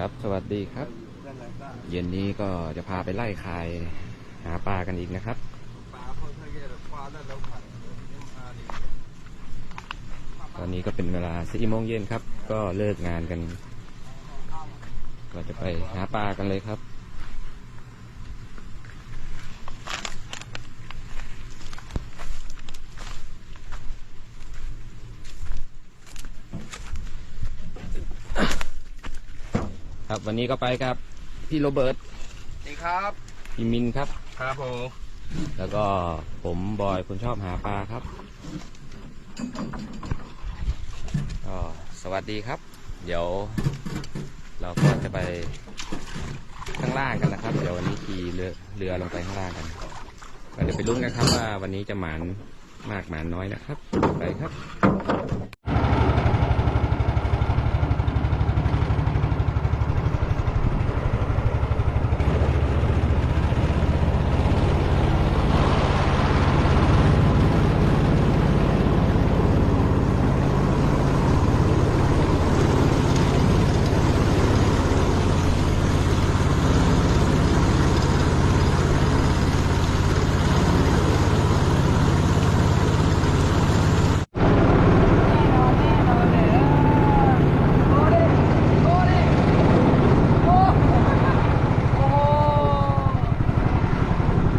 ครับ สวัสดีครับ เย็นนี้ก็จะพาไปไล่คายหาปลากันอีกนะครับตอนนี้ก็เป็นเวลาสี่โมงเย็นครับ ก็เลิกงานกัน ก็จะไปหาปลากันเลยครับ ครับ วันนี้ก็ไปครับ พี่โรเบิร์ตดีครับพี่มินครับ ครับผมแล้วก็ผมบอยคนชอบหาปลาครับก็สวัสดีครับ เดี๋ยว เราก็จะไปข้างล่างกันนะครับ เดี๋ยววันนี้ขี่เรือเรือลงไปข้างล่างกันก็เดี๋ยวไปลุ้นกันครับว่าวันนี้จะหมานมากหมานน้อยนะครับ ไปครับ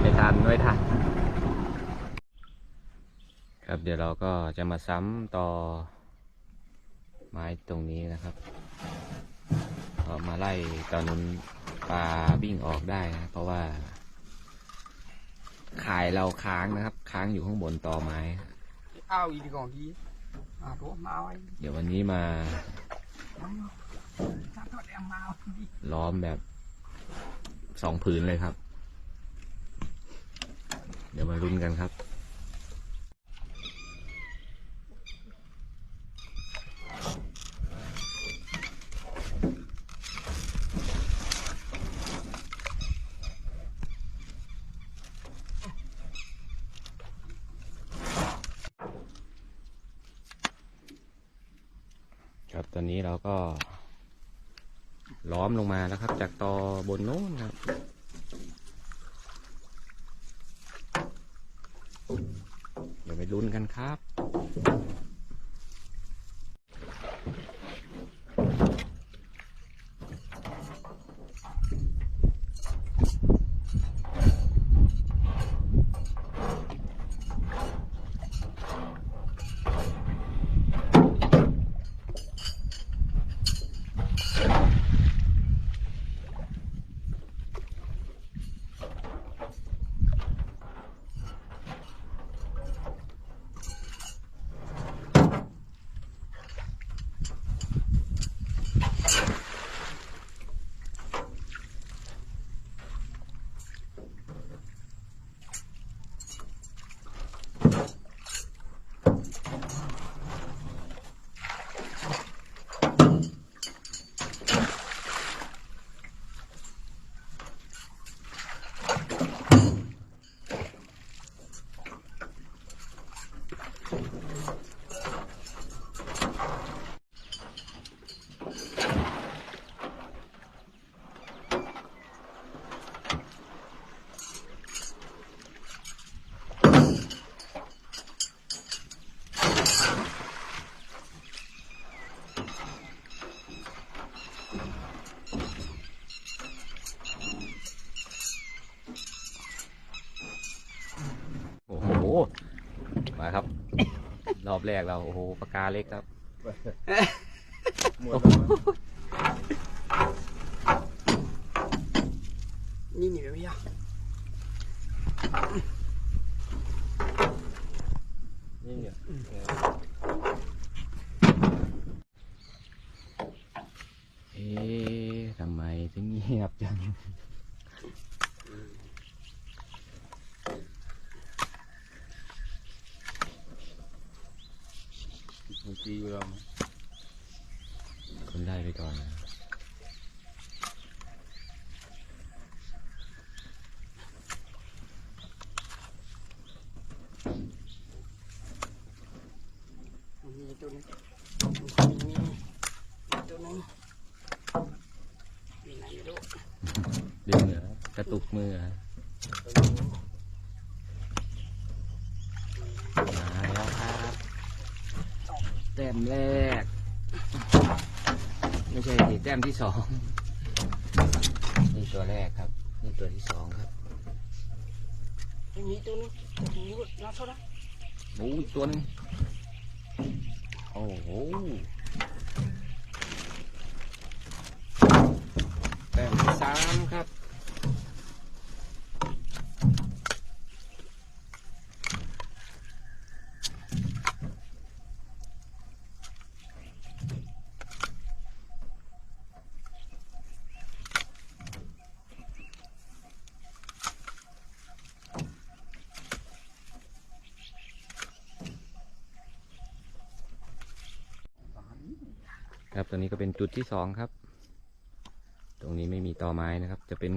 ไม่ทันไม่ทัน ครับเดี๋ยวเราก็จะมาซ้ำต่อไม้ตรงนี้นะครับก็มาไล่ตอนนั้นปลาวิ่งออกได้นะ เพราะว่าขายเราค้างนะครับ ค้างอยู่ข้างบนตอไม้เอาอีกดีก่อนพี่อ่าตัวมาเอาไว้เดี๋ยววันนี้มาถ้าตัวแดงมาเอาดีล้อมแบบสองผืนเลยครับ เดี๋ยวมารุ้นกันครับ ครับ ตอนนี้เราก็ ล้อมลงมาแล้วครับ จากตอบนโน้นครับเดี๋ยวไปลุ้นกันครับ 오. ครับ รอบแรกเราโอ้โหปากกาเล็กครับนี่นี่ไม่ยากนี่เนี่ยเอ๊ะทำไมถึงเงียบจังบางทีเรา คนได้ไปก่อนนะ มี ตัวนี้มีตัวนี้กระตุกมือฮะมาแล้วครับแต้มแรก ไม่ใช่ดิแต้มที่สองนี่ตัวแรกครับ นี่ตัวที่สองครับไม่มีตัวนี้ตัวนี้รับเท่าไหร่โอ้ยตัวหนึง โอ้โหแต้มที่สามครับ ครับตัวนี้ก็เป็นจุดที่สองครับ ตรงนี้ไม่มีตอไม้นะครับ จะเป็น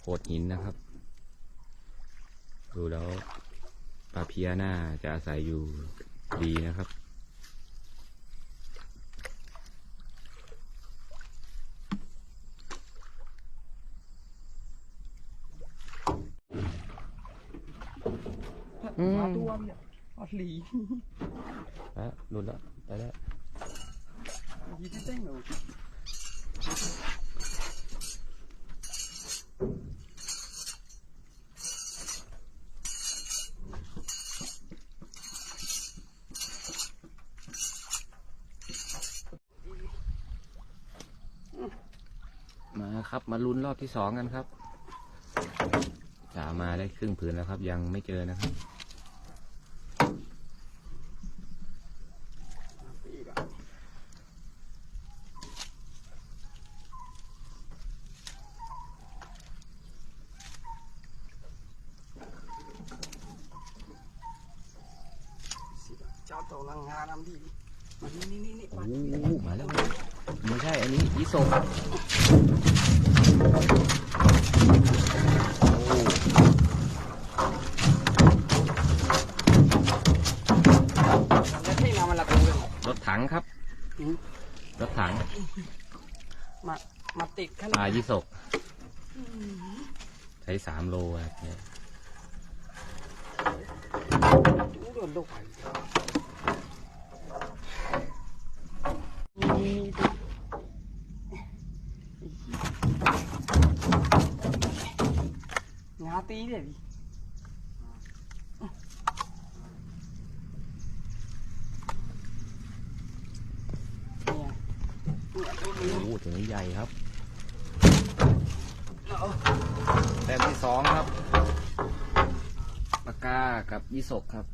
โขดหินนะครับ ดูแล้วปลาเพียน่าจะอาศัยอยู่ดีนะครับอืมมาตัวเนี่ยอัดหลี แล้วหลุดแล้วไปแล้ว ยีที่เต้งเหรอ มา ครับ มาลุ้นรอบที่สองกันครับจ่ามาได้ครึ่งผืนแล้วครับ ยังไม่เจอนะครับอีกอะเจ้าตัวลังงานำดีมานี่นี่นี่นี่โอ้โหมาแล้ว ไม่ใช่ อันนี้ยิโซะโอ้แล้วที่นามันละตัวเลยรถถังครับอืมรถถัง มามาติดขปนาลาดยิโซะใช้สามโลครับเนี่ยอู้โดนลูกไป นี่งาตีเด็ดเนี่ยเนี่ยตัวนี้โอ้โหตัวนี้ใหญ่ครับแต้มที่สองครับปากกากับยิโซะครับ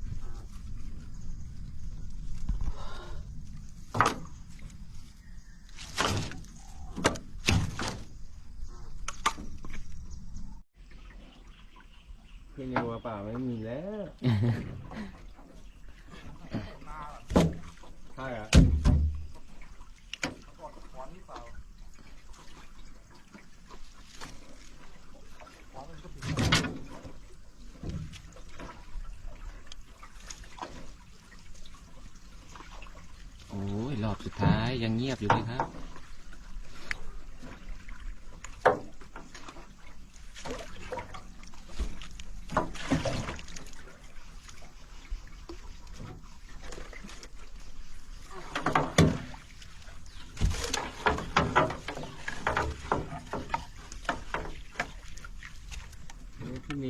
พี่นิวอะป่าไม่มีแล้ว ใช่อะโอ้ยรอบสุดท้ายยังเงียบอยู่เลยครับ นี่พี่มี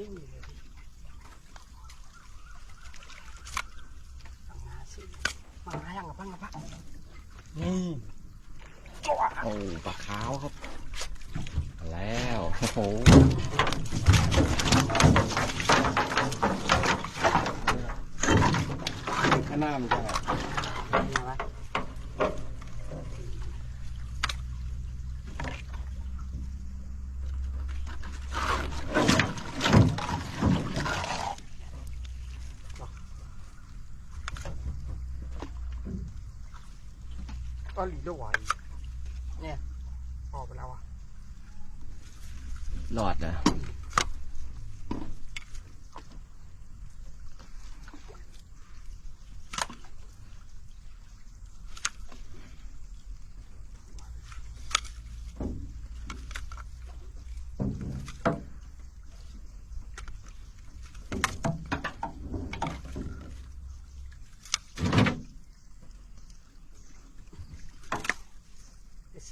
มีเลยดิเอามาสิมาหายังกับพังกับพังนี่จ้วโอ้ปลาขาวครับมาแล้วโอ้โหข้างหน้ามันจะ ก็หลีด้วย เนี่ย ออกไปแล้วอะ หลอดนะ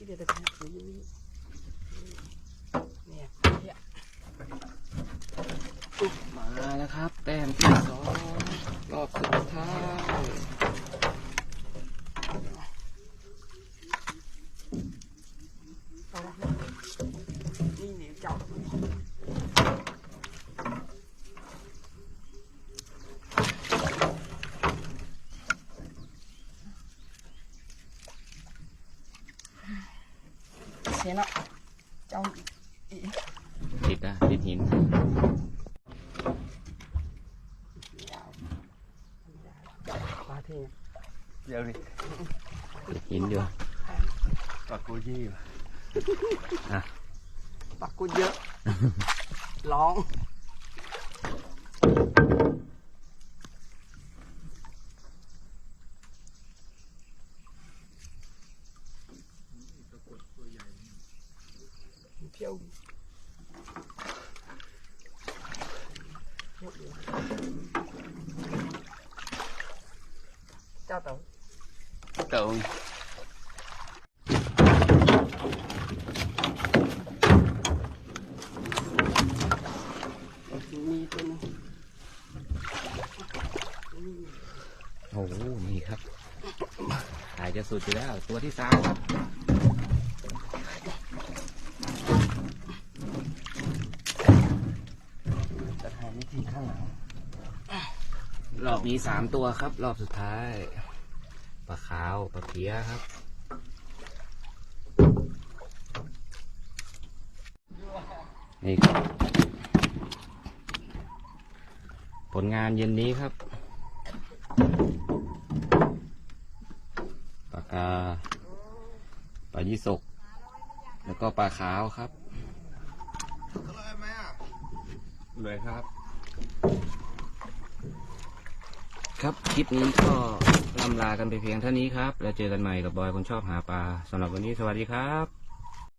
เดี๋ยวสิเดี๋ยวจะทำนี่เนี่ยเนี่ยมาแล้วครับ แต้มที่สองรอบสุดท้าย เอาละนี่เนี่ยเจ้า เสียเนาะเจ้าอีติดนะติดหินยาวเจ้ามาที่เดี๋ยวดิติดหินอยู่ปากกูยี่ว่ะปักกูเยอะ ร้อง เที่ยวเที่ยวอยู่เจ้าเต๋อเต่ามีตัวหนึงโอ้โหนี่ครับถ่ายจะสุดอยู่แล้ว ตัวที่สามครับ จะถ่ายวิธีข้างหลัง ร อบนี้สามตัวครับ รอบสุดท้ายปลาขาวปลาเพียครับนี่ครับ ผลงานเย็นนี้ครับปลากาปลายี่สก แล้วก็ปลาขาวครับเลยครับ ครับคลิปนี้ก็ล่ำลากันไปเพียงเท่านี้ครับ แล้วเจอกันใหม่กับบอยคนชอบหาปลาสำหรับวันนี้สวัสดีครับ